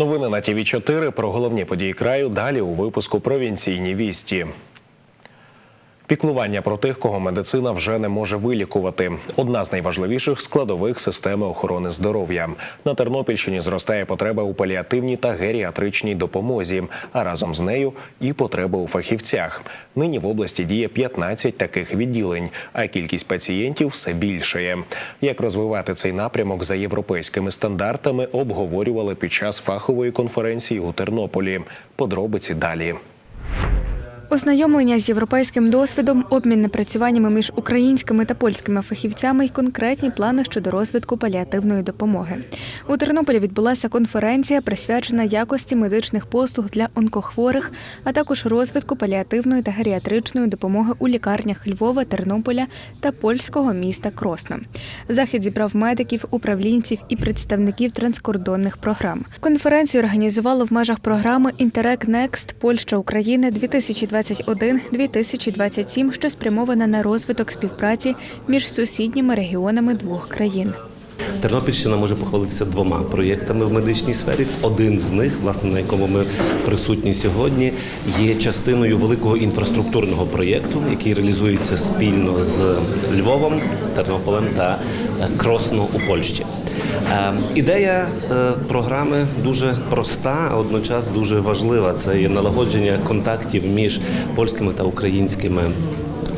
Новини на ТІВІ 4 про головні події краю. Далі у випуску провінційні вісті. Піклування про тих, кого медицина вже не може вилікувати. Одна з найважливіших складових системи охорони здоров'я. На Тернопільщині зростає потреба у паліативній та геріатричній допомозі, а разом з нею і потреба у фахівцях. Нині в області діє 15 таких відділень, а кількість пацієнтів все більшає. Як розвивати цей напрямок за європейськими стандартами, обговорювали під час фахової конференції у Тернополі. Подробиці далі. Ознайомлення з європейським досвідом, обмін напрацюваннями між українськими та польськими фахівцями й конкретні плани щодо розвитку паліативної допомоги. У Тернополі відбулася конференція, присвячена якості медичних послуг для онкохворих, а також розвитку паліативної та геріатричної допомоги у лікарнях Львова, Тернополя та польського міста Кросно. Захід зібрав медиків, управлінців і представників транскордонних програм. Конференцію організували в межах програми Інтерек Next Польща Україна 2021-2027, що спрямована на розвиток співпраці між сусідніми регіонами двох країн. Тернопільщина може похвалитися двома проєктами в медичній сфері. Один з них, власне, на якому ми присутні сьогодні, є частиною великого інфраструктурного проєкту, який реалізується спільно з Львовом, Тернополем та Кросно у Польщі. Е, Ідея е, програми дуже проста, а одночасно дуже важлива. Це є налагодження контактів між польськими та українськими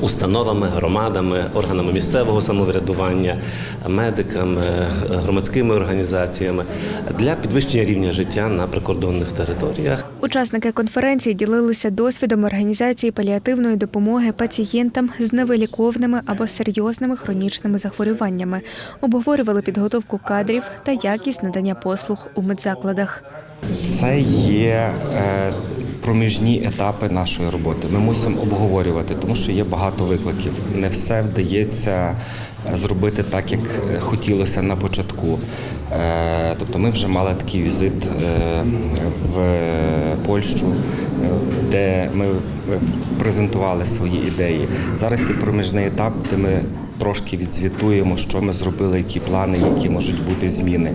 установами, громадами, органами місцевого самоврядування, медиками, громадськими організаціями для підвищення рівня життя на прикордонних територіях. Учасники конференції ділилися досвідом організації паліативної допомоги пацієнтам з невиліковними або серйозними хронічними захворюваннями, обговорювали підготовку кадрів та якість надання послуг у медзакладах. Це є е, проміжні етапи нашої роботи. Ми мусимо обговорювати, тому що є багато викликів. Не все вдається зробити так, як хотілося на початку. Е, Тобто ми вже мали такий візит е, в Польщу, е, де ми презентували свої ідеї. Зараз є проміжний етап, де ми трошки відзвітуємо, що ми зробили, які плани, які можуть бути зміни.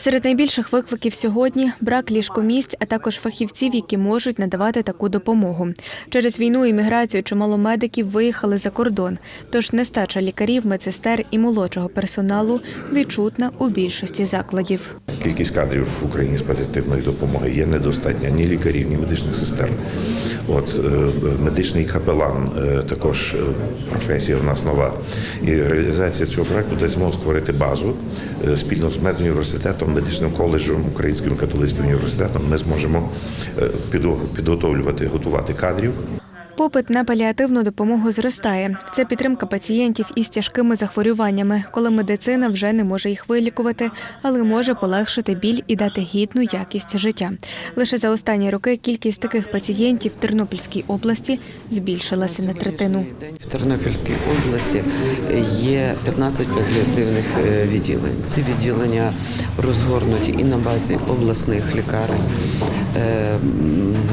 Серед найбільших викликів сьогодні брак ліжкомісць, а також фахівців, які можуть надавати таку допомогу. Через війну і міграцію чимало медиків виїхали за кордон, тож нестача лікарів, медсестер і молодшого персоналу відчутна у більшості закладів. Кількість кадрів в Україні з паліативної допомоги є недостатня ні лікарів, ні медичних сестер. От е, медичний капелан е, також е, професія в нас нова. І реалізація цього проекту дасть змогу створити базу спільно з медуніверситетом, медичним коледжем, Українським католицьким університетом. Ми зможемо е, підготовлювати, готувати кадрів Попит на паліативну допомогу зростає. Це підтримка пацієнтів із тяжкими захворюваннями, коли медицина вже не може їх вилікувати, але може полегшити біль і дати гідну якість життя. Лише за останні роки кількість таких пацієнтів в Тернопільській області збільшилася на третину. В Тернопільській області є 15 паліативних е, відділень. Ці відділення розгорнуті і на базі обласних лікарень. Е,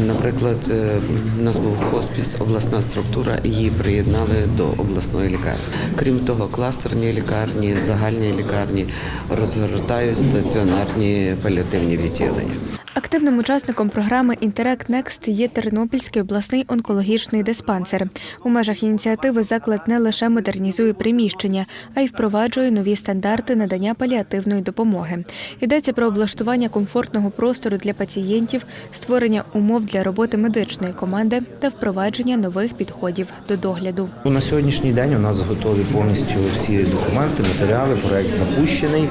Наприклад, е, у нас був хоспіс, обласна структура, її приєднали до обласної лікарні. Крім того, кластерні лікарні, загальні лікарні розгортають стаціонарні паліативні відділення. Активним учасником програми Інтерект Next є Тернопільський обласний онкологічний диспансер. У межах ініціативи заклад не лише модернізує приміщення, а й впроваджує нові стандарти надання паліативної допомоги. Йдеться про облаштування комфортного простору для пацієнтів, створення умов для роботи медичної команди та впровадження нових підходів до догляду. Ну, На сьогоднішній день у нас готові повністю всі документи, матеріали. Проект запущений.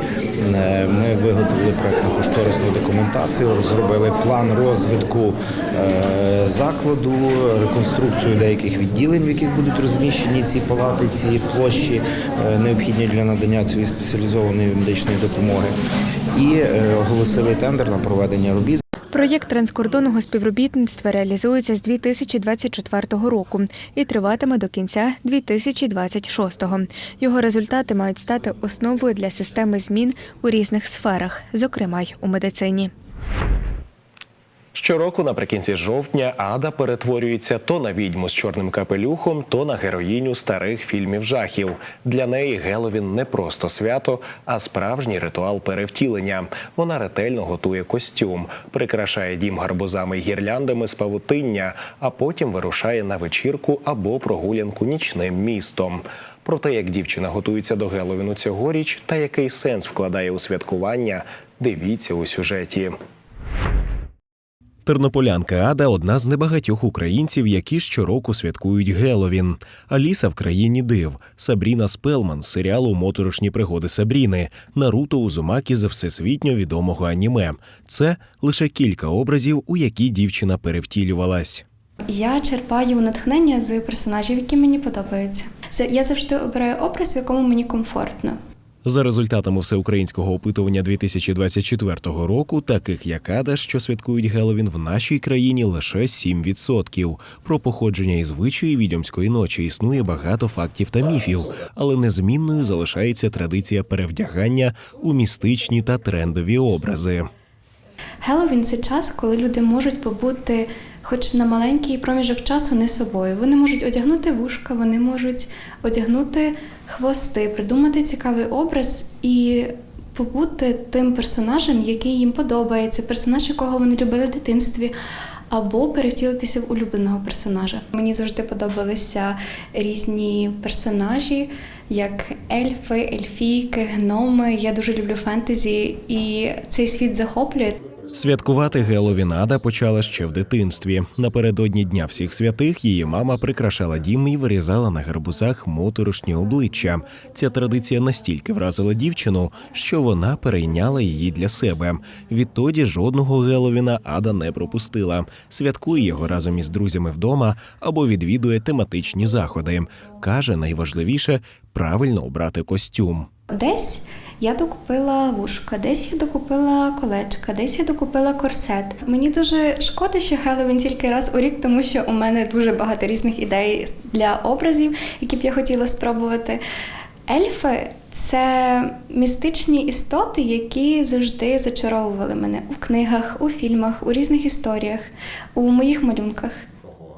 Е, Ми виготовили проектно-кошторисну документацію, розробили план розвитку е, закладу, реконструкцію деяких відділень, в яких будуть розміщені ці палати, ці площі, е, необхідні для надання цієї спеціалізованої медичної допомоги. І е, оголосили тендер на проведення робіт. Проєкт транскордонного співробітництва реалізується з 2024 року і триватиме до кінця 2026-го. Його результати мають стати основою для системи змін у різних сферах, зокрема й у медицині. Щороку наприкінці жовтня Ада перетворюється то на відьму з чорним капелюхом, то на героїню старих фільмів жахів. Для неї Геловін не просто свято, а справжній ритуал перевтілення. Вона ретельно готує костюм, прикрашає дім гарбузами й гірляндами з павутиння, а потім вирушає на вечірку або прогулянку нічним містом. Про те, як дівчина готується до Геловіну цьогоріч та який сенс вкладає у святкування, дивіться у сюжеті. Тернополянка Ада одна з небагатьох українців, які щороку святкують Геловін. Аліса в країні див, Сабріна Спелман з серіалу Моторошні пригоди Сабріни, Наруто Узумакі з всесвітньо відомого аніме. Це лише кілька образів, у які дівчина перевтілювалась. Я черпаю натхнення з персонажів, які мені подобаються. Я завжди обираю образ, в якому мені комфортно. За результатами всеукраїнського опитування 2024 року, таких як Ада, що святкують Геловін в нашій країні лише 7%. Про походження і звичаї відьомської ночі існує багато фактів та міфів, але незмінною залишається традиція перевдягання у містичні та трендові образи. Геловін це час, коли люди можуть побути, хоч на маленький проміжок часу, не собою. Вони можуть одягнути вушка, вони можуть одягнути хвости, придумати цікавий образ і побути тим персонажем, який їм подобається, персонаж, якого вони любили в дитинстві. Або перевтілитися в улюбленого персонажа. Мені завжди подобалися різні персонажі, як ельфи, ельфійки, гноми. Я дуже люблю фентезі, і цей світ захоплює. Святкувати Геловін Ада почала ще в дитинстві. Напередодні Дня всіх святих її мама прикрашала дім і вирізала на гарбузах моторошні обличчя. Ця традиція настільки вразила дівчину, що вона перейняла її для себе. Відтоді жодного Геловіна Ада не пропустила. Святкує його разом із друзями вдома або відвідує тематичні заходи. Каже, найважливіше правильно обрати костюм. Десь я докупила вушка, десь я докупила колечка, десь я докупила корсет. Мені дуже шкода, що Хеллоуін тільки раз у рік, тому що у мене дуже багато різних ідей для образів, які б я хотіла спробувати. Ельфи це містичні істоти, які завжди зачаровували мене у книгах, у фільмах, у різних історіях, у моїх малюнках.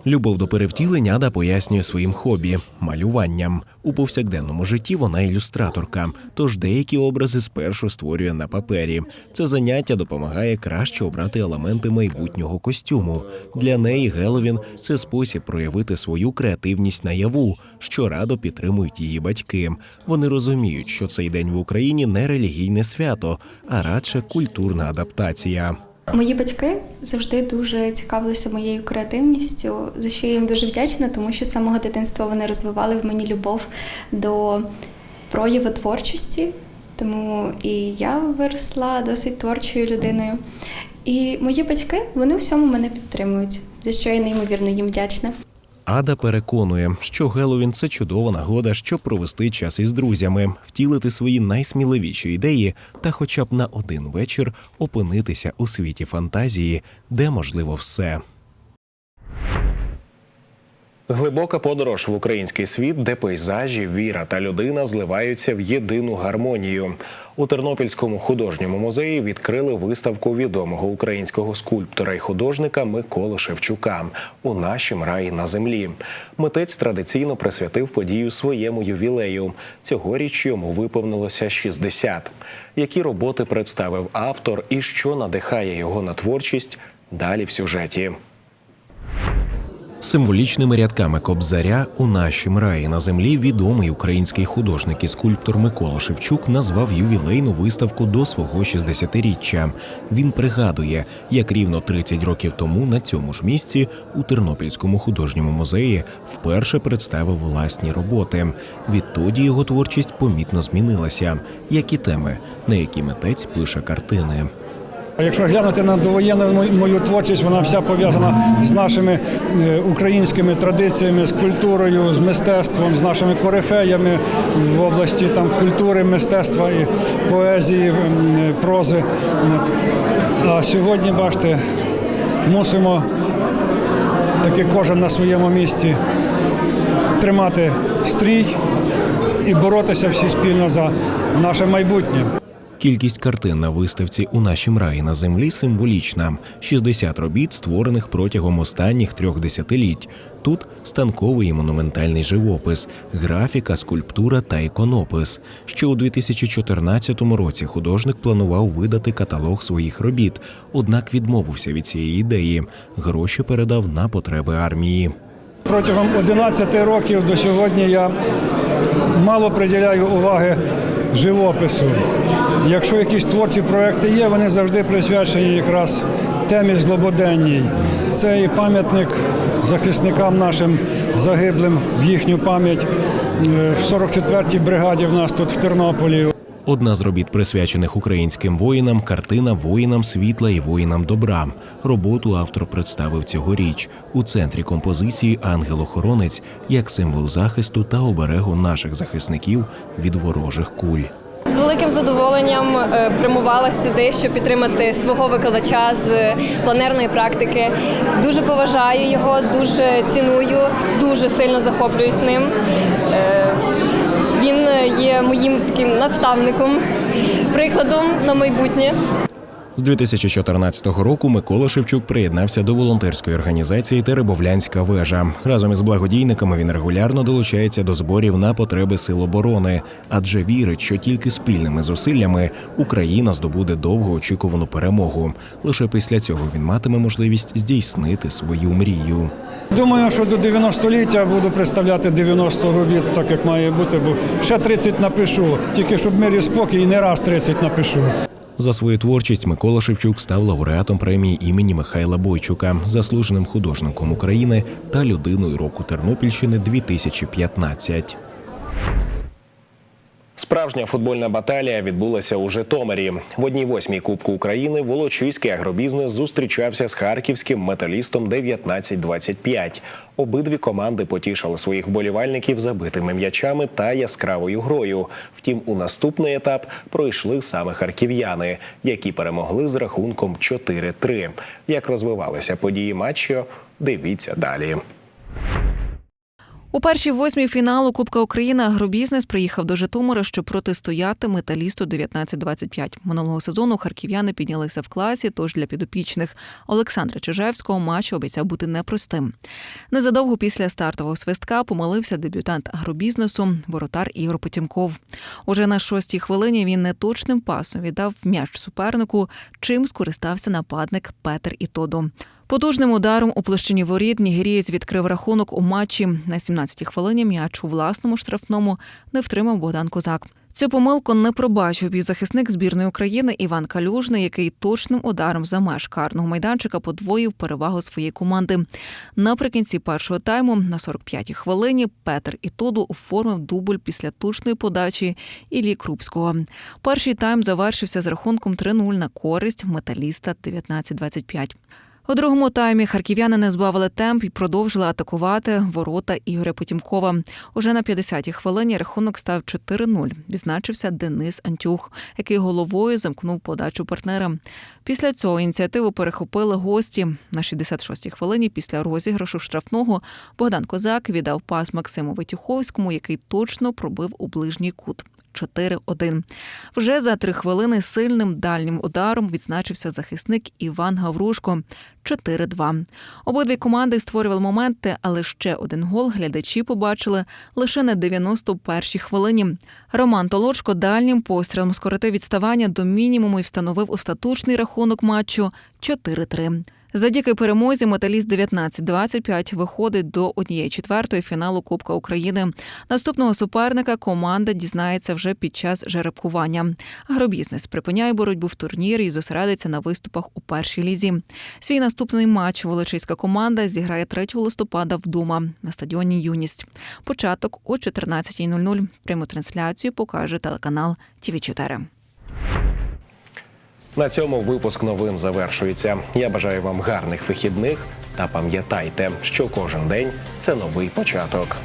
Любов до перевтілення Ада пояснює своїм хобі малюванням. У повсякденному житті вона ілюстраторка, тож деякі образи спершу створює на папері. Це заняття допомагає краще обрати елементи майбутнього костюму. Для неї Геловін це спосіб проявити свою креативність наяву, що радо підтримують її батьки. Вони розуміють, що цей день в Україні не релігійне свято, а радше культурна адаптація. Мої батьки завжди дуже цікавилися моєю креативністю, за що я їм дуже вдячна, тому що з самого дитинства вони розвивали в мені любов до прояву творчості. Тому і я виросла досить творчою людиною. І мої батьки вони всьому мене підтримують, за що я неймовірно їм вдячна. Ада переконує, що Геловін це чудова нагода, щоб провести час із друзями, втілити свої найсміливіші ідеї та, хоча б на один вечір, опинитися у світі фантазії, де можливо все. Глибока подорож в український світ, де пейзажі, віра та людина зливаються в єдину гармонію. У Тернопільському художньому музеї відкрили виставку відомого українського скульптора і художника Миколи Шевчука у нашім раї на землі. Митець традиційно присвятив подію своєму ювілею. Цьогоріч йому виповнилося 60. Які роботи представив автор і що надихає його на творчість? Далі в сюжеті. Символічними рядками Кобзаря у нашім раї на землі відомий український художник і скульптор Микола Шевчук назвав ювілейну виставку до свого 60-річчя. Він пригадує, як рівно 30 років тому на цьому ж місці у Тернопільському художньому музеї вперше представив власні роботи. Відтоді його творчість помітно змінилася, як і теми, на які митець пише картини. Якщо глянути на довоєнну мою- творчість, вона вся пов'язана з нашими е, українськими традиціями, з культурою, з мистецтвом, з нашими корифеями в області там культури, мистецтва і поезії, прози. А сьогодні, бачите, мусимо таки кожен на своєму місці тримати стрій і боротися всі спільно за наше майбутнє. Кількість картин на виставці у нашім раї на землі символічна: 60 робіт, створених протягом останніх трьох десятиліть. Тут станковий і монументальний живопис, графіка, скульптура та іконопис. Ще у 2014 році художник планував видати каталог своїх робіт, однак відмовився від цієї ідеї. Гроші передав на потреби армії. Протягом 11 років до сьогодні я мало приділяю уваги живопису. Якщо якісь творчі проекти є, вони завжди присвячені якраз темі злободенній. Це і пам'ятник захисникам нашим загиблим в їхню пам'ять е, в 44-й бригаді в нас тут в Тернополі. Одна з робіт, присвячених українським воїнам, картина воїнам світла і воїнам добра. Роботу автор представив цьогоріч у центрі композиції Ангел-охоронець як символ захисту та оберегу наших захисників від ворожих куль. З великим задоволенням е, прямувала сюди, щоб підтримати свого викладача з планерної практики. Дуже поважаю його, дуже ціную, дуже сильно захоплююсь ним. Е, Він є моїм таким наставником, прикладом на майбутнє. З 2014 року Микола Шевчук приєднався до волонтерської організації Теребовлянська вежа. Разом із благодійниками він регулярно долучається до зборів на потреби сил оборони, адже вірить, що тільки спільними зусиллями Україна здобуде довгоочікувану перемогу. Лише після цього він матиме можливість здійснити свою мрію. Думаю, що до 90-ліття буду представляти 90 робіт, так як має бути, бо ще 30 напишу, тільки щоб мир і спокій, не раз 30 напишу. За свою творчість Микола Шевчук став лауреатом премії імені Михайла Бойчука, заслуженим художником України та людиною року Тернопільщини 2015. Справжня футбольна баталія відбулася у Житомирі. В одній восьмій Кубку України Волочиський агробізнес зустрічався з харківським металістом 19-25. Обидві команди потішили своїх вболівальників забитими м'ячами та яскравою грою. Втім, у наступний етап пройшли саме харків'яни, які перемогли з рахунком 4-3. Як розвивалися події матчу, дивіться далі. У першій восьмій фіналу Кубка України агробізнес приїхав до Житомира, щоб протистояти металісту 19-25. Минулого сезону харків'яни піднялися в класі, тож для підопічних Олександра Чижевського матч обіцяв бути непростим. Незадовго після стартового свистка помилився дебютант агробізнесу воротар Ігор Потімков. Уже на шостій хвилині він неточним пасом віддав м'яч супернику, чим скористався нападник Петер Ітодо. Потужним ударом у площині воріт Нігерієць відкрив рахунок у матчі. На 17-й хвилині м'яч у власному штрафному не втримав Богдан Козак. Цю помилку не пробачив півзахисник збірної України Іван Калюжний, який точним ударом за меж карного майданчика подвоїв перевагу своєї команди. Наприкінці першого тайму на 45-й хвилині Петер Ітоду оформив дубль після точної подачі Іллі Крупського. Перший тайм завершився з рахунком 3-0 на користь металіста 19-25. У другому таймі харків'яни не збавили темп і продовжили атакувати ворота Ігоря Потімкова. Уже на 50-й хвилині рахунок став 4-0. Відзначився Денис Антюх, який головою замкнув подачу партнера. Після цього ініціативу перехопили гості. На 66-й хвилині після розіграшу штрафного Богдан Козак віддав пас Максиму Витюховському, який точно пробив у ближній кут. 4-1. Вже за три хвилини сильним дальнім ударом відзначився захисник Іван Гаврушко. 4-2. Обидві команди створювали моменти, але ще один гол глядачі побачили лише на 91-й хвилині. Роман Толочко дальнім пострілом скоротив відставання до мінімуму і встановив остаточний рахунок матчу 4-3. Завдяки перемозі металіст 19-25 виходить до однієї четвертої фіналу Кубка України. Наступного суперника команда дізнається вже під час жеребкування. Агробізнес припиняє боротьбу в турнірі і зосередиться на виступах у першій лізі. Свій наступний матч волочиська команда зіграє 3 листопада вдома на стадіоні Юність. Початок о 14.00. Пряму трансляцію покаже телеканал ТВ 4 На цьому випуск новин завершується. Я бажаю вам гарних вихідних та пам'ятайте, що кожен день це новий початок.